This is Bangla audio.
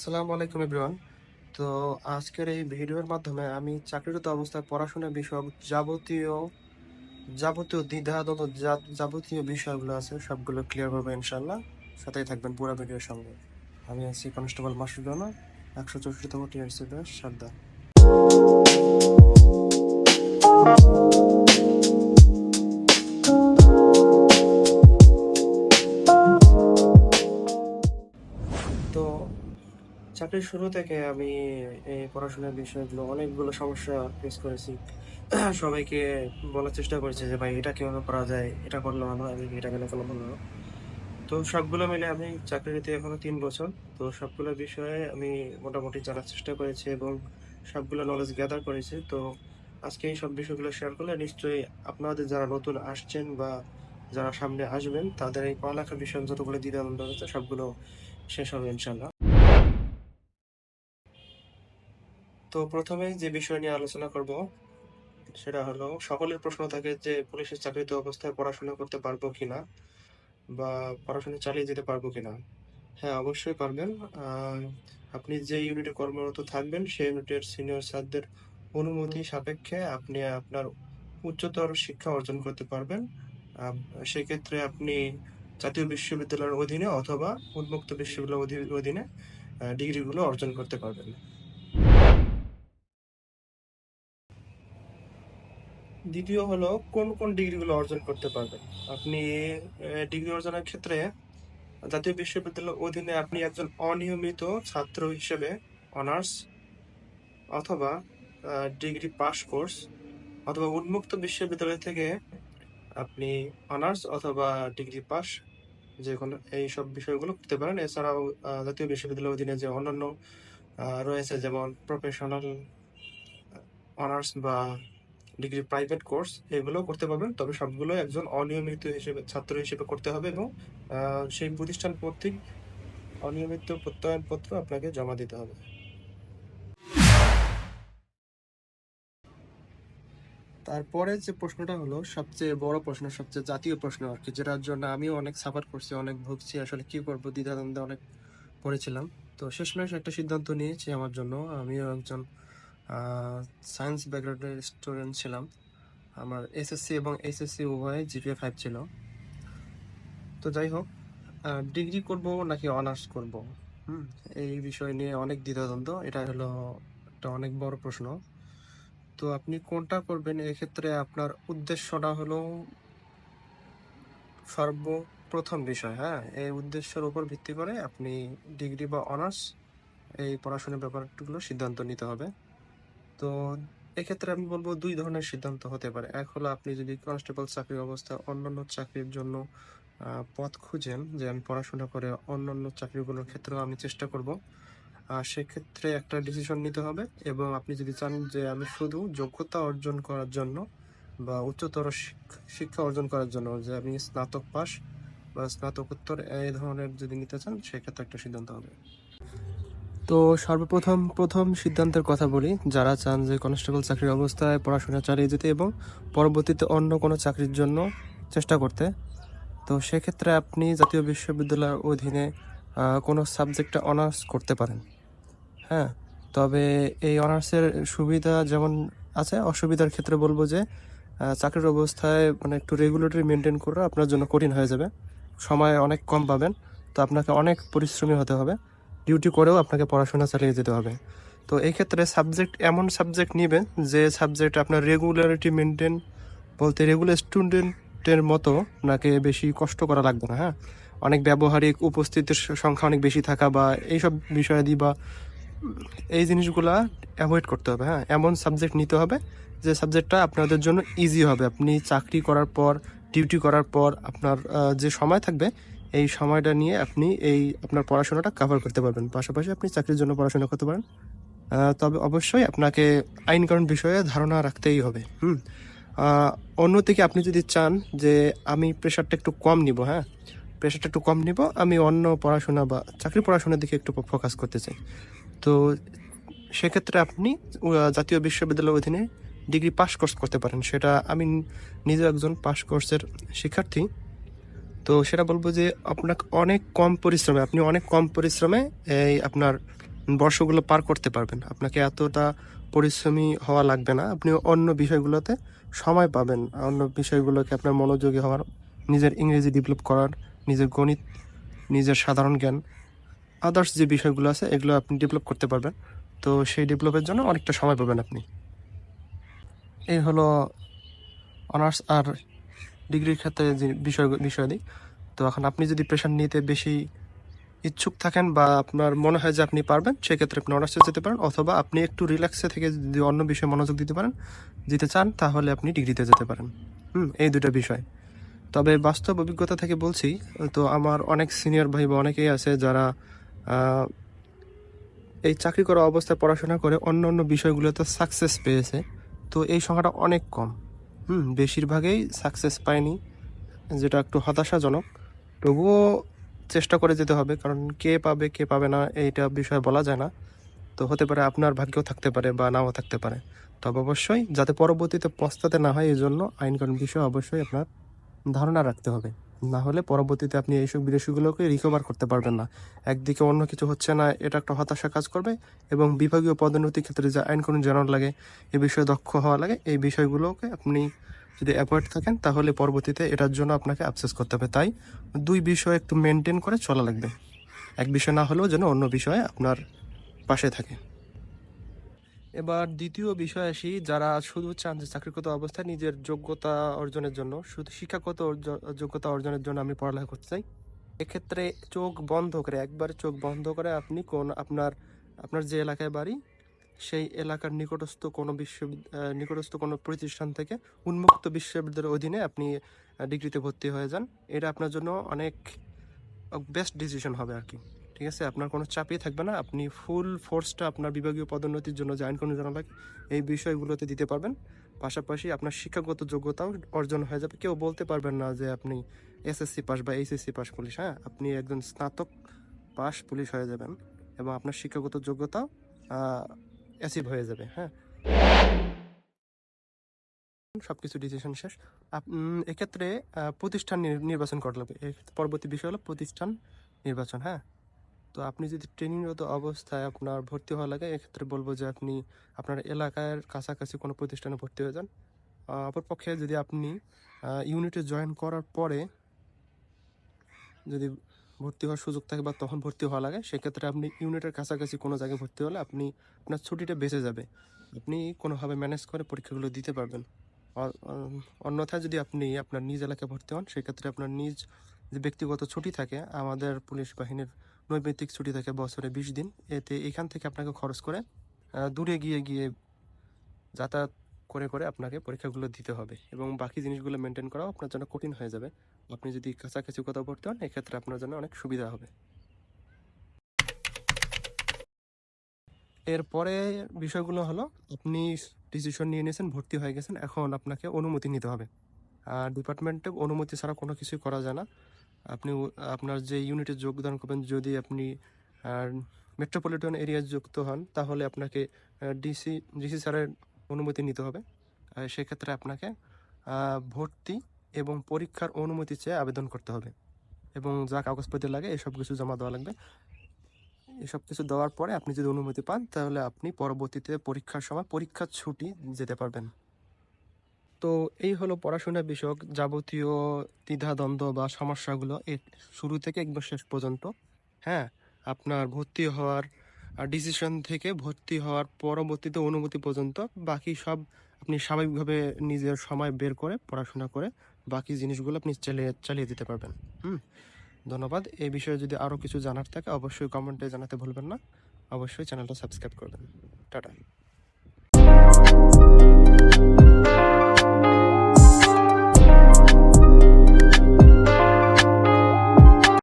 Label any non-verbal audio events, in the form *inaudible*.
আসসালামু আলাইকুম এভরিওয়ান তো আজকের এই ভিডিওর মাধ্যমে আমি চাকরিরত অবস্থায় পড়াশোনা বিষয়ক যাবতীয় যাবতীয় দ্বিধাদ্বন্দ্ব যাবতীয় বিষয়গুলো আছে, সবগুলো ক্লিয়ার করব ইনশাল্লাহ সাথেই থাকবেন পুরো ভিডিওর সঙ্গে। আমি আছি কনস্টেবল মাসুদ রানা, একশো চৌষট্টিতম টিআরসি ব্যাস সাদ্দা চাকরির শুরু থেকে আমি এই পড়াশোনার বিষয়গুলো, অনেকগুলো সমস্যা ফেস করেছি। *clears throat* সবাইকে বলার চেষ্টা করেছি যে, ভাই, এটা কীভাবে করা যায়? এটা করলে ভালো হবে এটা কেন করলে ভালো। তো সবগুলো মিলে আমি চাকরি চাকরিতে এখনও তিন বছর। তো সবগুলো বিষয়ে আমি মোটামুটি জানার চেষ্টা করেছি এবং সবগুলো নলেজ গ্যাদার করেছি। তো আজকে এই সব বিষয়গুলো শেয়ার করলে নিশ্চয়ই আপনাদের যারা নতুন আসছেন বা যারা সামনে আসবেন, তাদের এই পড়ালেখার বিষয়ে যতগুলো দ্বিধাদ্বন্দ্ব রয়েছে, সবগুলো শেষ হবে ইনশাল্লাহ তো প্রথমে যে বিষয় নিয়ে আলোচনা করব, সেটা হলো সকলের প্রশ্ন থাকে যে পুলিশের চাকরিতে অবস্থায় পড়াশোনা করতে পারব কিনা বা পড়াশোনা চালিয়ে যেতে পারব কিনা। হ্যাঁ অবশ্যই পারবেন। আপনি যে ইউনিটে কর্মরত থাকবেন, সেই ইউনিটের সিনিয়র স্যারদের অনুমতি সাপেক্ষে আপনি আপনার উচ্চতর শিক্ষা অর্জন করতে পারবেন। সেক্ষেত্রে আপনি জাতীয় বিশ্ববিদ্যালয়ের অধীনে অথবা উন্মুক্ত বিশ্ববিদ্যালয়ের অধী- অধীনে ডিগ্রিগুলো অর্জন করতে পারবেন। দ্বিতীয় হলো কোন কোন ডিগ্রিগুলো অর্জন করতে পারবেন? আপনি ডিগ্রি অর্জনের ক্ষেত্রে জাতীয় বিশ্ববিদ্যালয়ের অধীনে আপনি একজন অনিয়মিত ছাত্র হিসেবে অনার্স অথবা ডিগ্রি পাস কোর্স অথবা উন্মুক্ত বিশ্ববিদ্যালয় থেকে আপনি অনার্স অথবা ডিগ্রি পাস যে কোনো এই সব বিষয়গুলো করতে পারেন। এছাড়াও জাতীয় বিশ্ববিদ্যালয়ের অধীনে যে অন্যান্য রয়েছে যেমন প্রফেশনাল অনার্স বা ডিগ্রি প্রাইভেট কোর্স এগুলো করতে পারবেন। তবে সবগুলো একজন অনিয়মিত হিসেবে, ছাত্র হিসেবে করতে হবে এবং সেই প্রতিষ্ঠান কর্তৃক অনিয়মিত প্রত্যয়নপত্র আপনাকে জমা দিতে হবে। তারপরে যে প্রশ্নটা হলো, সবচেয়ে বড় প্রশ্ন, সবচেয়ে জাতীয় প্রশ্ন আর কি, যেটার জন্য আমিও অনেক সাফার করছি, অনেক ভুগছি, আসলে কি করব, দ্বিধাদ্বন্দ্বে অনেক পড়েছিলাম। তো শেষমেশ একটা সিদ্ধান্ত নিয়েছি আমার জন্য। আমিও একজন সায়েন্স ব্যাকগ্রাউন্ডের স্টুডেন্ট ছিলাম। আমার এসএসসি এবং এইচএসসি উভয়ে জিপিএ ফাইভ ছিল। তো যাই হোক ডিগ্রি করব নাকি অনার্স করব? হুম, এই বিষয় নিয়ে অনেক দ্বিধাদ্বন্দ্ব। এটা হলো একটা অনেক বড় প্রশ্ন। তো আপনি কোনটা করবেন? এক্ষেত্রে আপনার উদ্দেশ্যটা হলো সর্বপ্রথম বিষয় হ্যাঁ? এই উদ্দেশ্যের উপর ভিত্তি করে আপনি ডিগ্রি বা অনার্স এই পড়াশোনার ব্যাপারগুলো সিদ্ধান্ত নিতে হবে। তো এক্ষেত্রে আমি বলব দুই ধরনের সিদ্ধান্ত হতে পারে। এক হলো আপনি যদি কনস্টেবল চাকরির অবস্থায় অন্যান্য চাকরির জন্য পথ খুঁজেন যে আমি পড়াশোনা করে অন্যান্য চাকরিগুলোর ক্ষেত্রেও আমি চেষ্টা করব। সেক্ষেত্রে একটা ডিসিশন নিতে হবে এবং আপনি যদি চান যে আমি শুধু যোগ্যতা অর্জন করার জন্য বা উচ্চতর শিক্ষা অর্জন করার জন্য যে আমি স্নাতক পাস বা স্নাতকোত্তর, এই ধরনের যদি নিতে চান, সেক্ষেত্রে একটা সিদ্ধান্ত হবে। তো সর্বপ্রথম, প্রথম সিদ্ধান্তের কথা বলি। যারা চান যে কনস্টেবল চাকরির অবস্থায় পড়াশোনা চালিয়ে যেতে এবং পরবর্তীতে অন্য কোনো চাকরির জন্য চেষ্টা করতে, তো সেক্ষেত্রে আপনি জাতীয় বিশ্ববিদ্যালয়ের অধীনে কোনো সাবজেক্টে অনার্স করতে পারেন। হ্যাঁ তবে এই অনার্সের সুবিধা যেমন আছে, অসুবিধার ক্ষেত্রে বলব যে চাকরির অবস্থায় মানে একটু রেগুলেটরি মেনটেন করা আপনার জন্য কঠিন হয়ে যাবে। সময় অনেক কম পাবেন, তো আপনাকে অনেক পরিশ্রমী হতে হবে। ডিউটি করেও আপনাকে পড়াশোনা চালিয়ে যেতে হবে। তো এই ক্ষেত্রে সাবজেক্ট এমন সাবজেক্ট নেবেন যে সাবজেক্ট আপনার রেগুলারিটি মেনটেন বলতে রেগুলার স্টুডেন্টের মতো আপনাকে বেশি কষ্ট করা লাগবে না হ্যাঁ? অনেক ব্যবহারিক উপস্থিতির সংখ্যা অনেক বেশি থাকা বা এইসব বিষয়াদি বা এই জিনিসগুলা অ্যাভয়েড করতে হবে হ্যাঁ? এমন সাবজেক্ট নিতে হবে যে সাবজেক্টটা আপনাদের জন্য ইজি হবে। আপনি চাকরি করার পর ডিউটি করার পর আপনার যে সময় থাকবে এই সময়টা নিয়ে আপনি এই আপনার পড়াশোনাটা কভার করতে পারবেন। পাশাপাশি আপনি চাকরির জন্য পড়াশোনা করতে পারেন। তবে অবশ্যই আপনাকে আইন কানুন বিষয়ে ধারণা রাখতেই হবে। হুম? অন্যদিকে আপনি যদি চান যে আমি প্রেশারটা একটু কম নিব হ্যাঁ? প্রেশারটা একটু কম নিব, আমি অন্য পড়াশোনা বা চাকরি পড়াশোনার দিকে একটু ফোকাস করতে চাই। তো সেক্ষেত্রে আপনি জাতীয় বিশ্ববিদ্যালয়ের অধীনে ডিগ্রি পাস কোর্স করতে পারেন। সেটা আমি নিজে একজন পাস কোর্সের শিক্ষার্থী তো সেটা বলব যে আপনাকে অনেক কম পরিশ্রমে, আপনি অনেক কম পরিশ্রমে এই আপনার বর্ষগুলো পার করতে পারবেন। আপনাকে এতটা পরিশ্রমী হওয়া লাগবে না। আপনি অন্য বিষয়গুলোতে সময় পাবেন। অন্য বিষয়গুলোকে আপনার মনোযোগী হওয়ার, নিজের ইংরেজি ডেভেলপ করার, নিজের গণিত, নিজের সাধারণ জ্ঞান আদার্স যে বিষয়গুলো আছে এগুলো আপনি ডেভেলপ করতে পারবেন। তো সেই ডেভেলপের জন্য অনেকটা সময় পাবেন আপনি। এই হলো অনার্স আর ডিগ্রির ক্ষেত্রে বিষয় বিষয়াদি তো এখন আপনি যদি প্রেশার নিতে বেশি ইচ্ছুক থাকেন বা আপনার মনে হয় যে আপনি পারবেন, সেক্ষেত্রে আপনি অনার্সে যেতে পারেন অথবা আপনি একটু রিল্যাক্সে থেকে যদি অন্য বিষয়ে মনোযোগ দিতে পারেন, দিতে চান, তাহলে আপনি ডিগ্রিতে যেতে পারেন। হুম, এই দুটো বিষয়। তবে বাস্তব অভিজ্ঞতা থেকে বলছি, তো আমার অনেক সিনিয়র ভাই বা অনেকেই আছে যারা এই চাকরি করা অবস্থায় পড়াশোনা করে অন্য অন্য বিষয়গুলোতে সাকসেস পেয়েছে। তো এই সংখ্যাটা অনেক কম। হুম, বেশিরভাগেই সাকসেস পায়নি যেটা একটু হতাশাজনক। তবুও চেষ্টা করে যেতে হবে, কারণ কে পাবে কে পাবে না, এইটা বিষয়ে বলা যায় না। তো হতে পারে আপনার ভাগ্যও থাকতে পারে বা নাও থাকতে পারে। তবে অবশ্যই যাতে পরবর্তীতে পস্তাতে না হয় এই জন্য আইনকানুন বিষয়ে অবশ্যই আপনার ধারণা রাখতে হবে। না হলে পরবর্তীতে আপনি এইসব বিদেশিগুলোকে রিকভার করতে পারবেন না। একদিকে অন্য কিছু হচ্ছে না, এটা একটা হতাশা কাজ করবে এবং বিভাগীয় পদোন্নতির ক্ষেত্রে যে আইন কোনো জানার লাগে, এ বিষয়ে দক্ষ হওয়া লাগে, এই বিষয়গুলোকে আপনি যদি অ্যাভয়েড থাকেন, তাহলে পরবর্তীতে এটার জন্য আপনাকে অ্যাক্সেস করতে হবে। তাই দুই বিষয় একটু মেনটেন করে চলা লাগবে। এক বিষয় না হলেও যেন অন্য বিষয়ে আপনার পাশে থাকে। এবার দ্বিতীয় বিষয় আসি, যারা শুধু চান যে চাকরিগত অবস্থায় নিজের যোগ্যতা অর্জনের জন্য, শুধু শিক্ষাগত যোগ্যতা অর্জনের জন্য আমি পড়ালেখা করতে চাই, এক্ষেত্রে চোখ বন্ধ করে, একবার চোখ বন্ধ করে আপনি কোন আপনার আপনার যে এলাকায় বাড়ি, সেই এলাকার নিকটস্থ কোনো বিশ্ব নিকটস্থ কোনো প্রতিষ্ঠান থেকে উন্মুক্ত বিশ্ববিদ্যালয়ের অধীনে আপনি ডিগ্রিতে ভর্তি হয়ে যান। এটা আপনার জন্য অনেক, বেস্ট ডিসিশন হবে আর কি। ঠিক আছে? আপনার কোনো চাপই থাকবে না। আপনি ফুল ফোর্সটা আপনার বিভাগীয় পদোন্নতির জন্য আইন কানুন জানা লাগে এই বিষয়গুলোতে দিতে পারবেন। পাশাপাশি আপনার শিক্ষাগত যোগ্যতাও অর্জন হয়ে যাবে। কেউ বলতে পারবেন না যে আপনি এসএসসি পাস বা এইচএসসি পাস পুলিশ। হ্যাঁ আপনি একজন স্নাতক পাস পুলিশ হয়ে যাবেন এবং আপনার শিক্ষাগত যোগ্যতাও অ্যাচিভ হয়ে যাবে। হ্যাঁ। সব কিছু ডিসিশন শেষ এক্ষেত্রে প্রতিষ্ঠান নির্বাচন করা লাগবে। পরবর্তী বিষয় হলো প্রতিষ্ঠান নির্বাচন। হ্যাঁ। তো আপনি যদি ট্রেনিংরত অবস্থায় আপনার ভর্তি হওয়া লাগে, এক্ষেত্রে বলব যে আপনি আপনার এলাকার কাছাকাছি কোনো প্রতিষ্ঠানে ভর্তি হয়ে যান। অপরপক্ষে যদি আপনি ইউনিটে জয়েন করার পরে যদি ভর্তি হওয়ার সুযোগ থাকে বা তখন ভর্তি হওয়া লাগে, সেক্ষেত্রে আপনি ইউনিটের কাছাকাছি কোনো জায়গায় ভর্তি হলে আপনি আপনার ছুটিটা বেঁচে যাবে। আপনি কোনোভাবে ম্যানেজ করে পরীক্ষাগুলো দিতে পারবেন। অন্যথায় যদি আপনি আপনার নিজ এলাকায় ভর্তি হন, সেক্ষেত্রে আপনার নিজ যে ব্যক্তিগত ছুটি থাকে, আমাদের পুলিশ বাহিনীর নৈমিত্তিক ছুটি থাকে বছরে বিশ দিন। এতে এখান থেকে আপনাকে খরচ করে দূরে গিয়ে গিয়ে যাতায়াত করে করে আপনাকে পরীক্ষাগুলো দিতে হবে এবং বাকি জিনিসগুলো মেনটেন করাও আপনার জন্য কঠিন হয়ে যাবে। আপনি যদি কাছাকাছি কোথাও ভর্তি হন, এক্ষেত্রে আপনার জন্য অনেক সুবিধা হবে। এরপরে বিষয়গুলো হলো, আপনি ডিসিশন নিয়ে নিয়েছেন, ভর্তি হয়ে গেছেন, এখন আপনাকে অনুমতি নিতে হবে। আর ডিপার্টমেন্টে অনুমতি ছাড়া কোনো কিছুই করা যায় না। আপনি আপনার যে ইউনিটে যোগদান করবেন, যদি আপনি মেট্রোপলিটন এরিয়ায় যুক্ত হন, তাহলে আপনাকে ডিসি ডিসি স্যারের অনুমতি নিতে হবে। সেক্ষেত্রে আপনাকে ভর্তি এবং পরীক্ষার অনুমতি চেয়ে আবেদন করতে হবে। এবং যা কাগজপত্র লাগে, এসব কিছু জমা দেওয়া লাগবে। এসব কিছু দেওয়ার পরে আপনি যদি অনুমতি পান, তাহলে আপনি পরবর্তীতে পরীক্ষার সময় পরীক্ষার ছুটি যেতে পারবেন। তো এই হলো পড়াশোনা বিষয়ক যাবতীয় দ্বিধাদ্বন্দ্ব বা সমস্যাগুলো এর শুরু থেকে একবার শেষ পর্যন্ত। হ্যাঁ আপনার ভর্তি হওয়ার ডিসিশন থেকে ভর্তি হওয়ার পরবর্তীতে অনুমতি পর্যন্ত বাকি সব আপনি স্বাভাবিকভাবে নিজের সময় বের করে পড়াশোনা করে বাকি জিনিসগুলো আপনি চালিয়ে চালিয়ে দিতে পারবেন। হুম, ধন্যবাদ। এই বিষয়ে যদি আরও কিছু জানার থাকে অবশ্যই কমেন্টে জানাতে ভুলবেন না। অবশ্যই চ্যানেলটা সাবস্ক্রাইব করবেন। টাটা।